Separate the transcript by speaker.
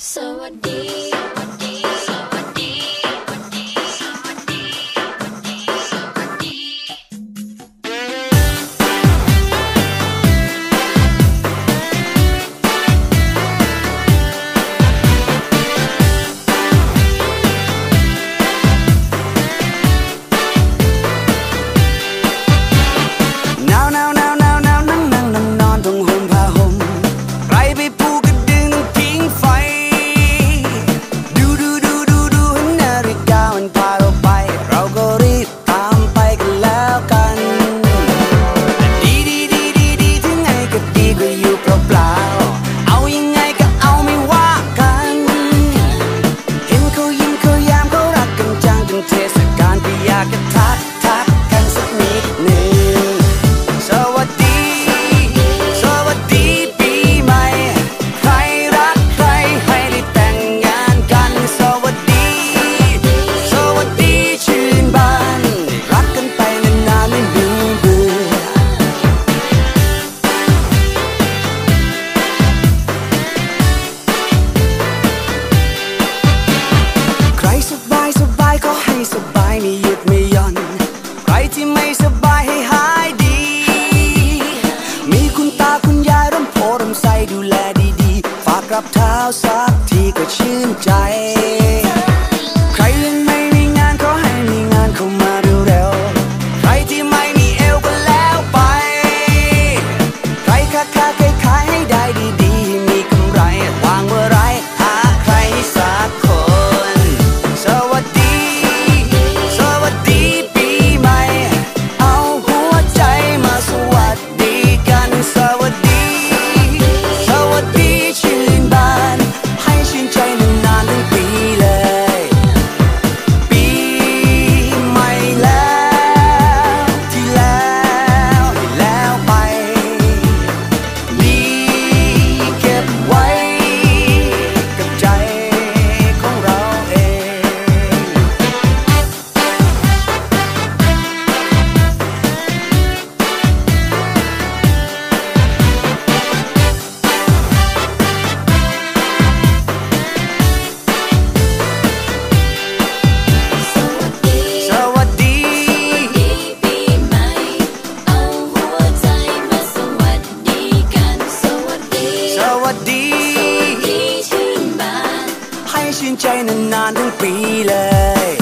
Speaker 1: So deep. าวสักทีก็ชื่นใจ ใครยัง ရှင်ချိုင်းနန်နန်ပီလေ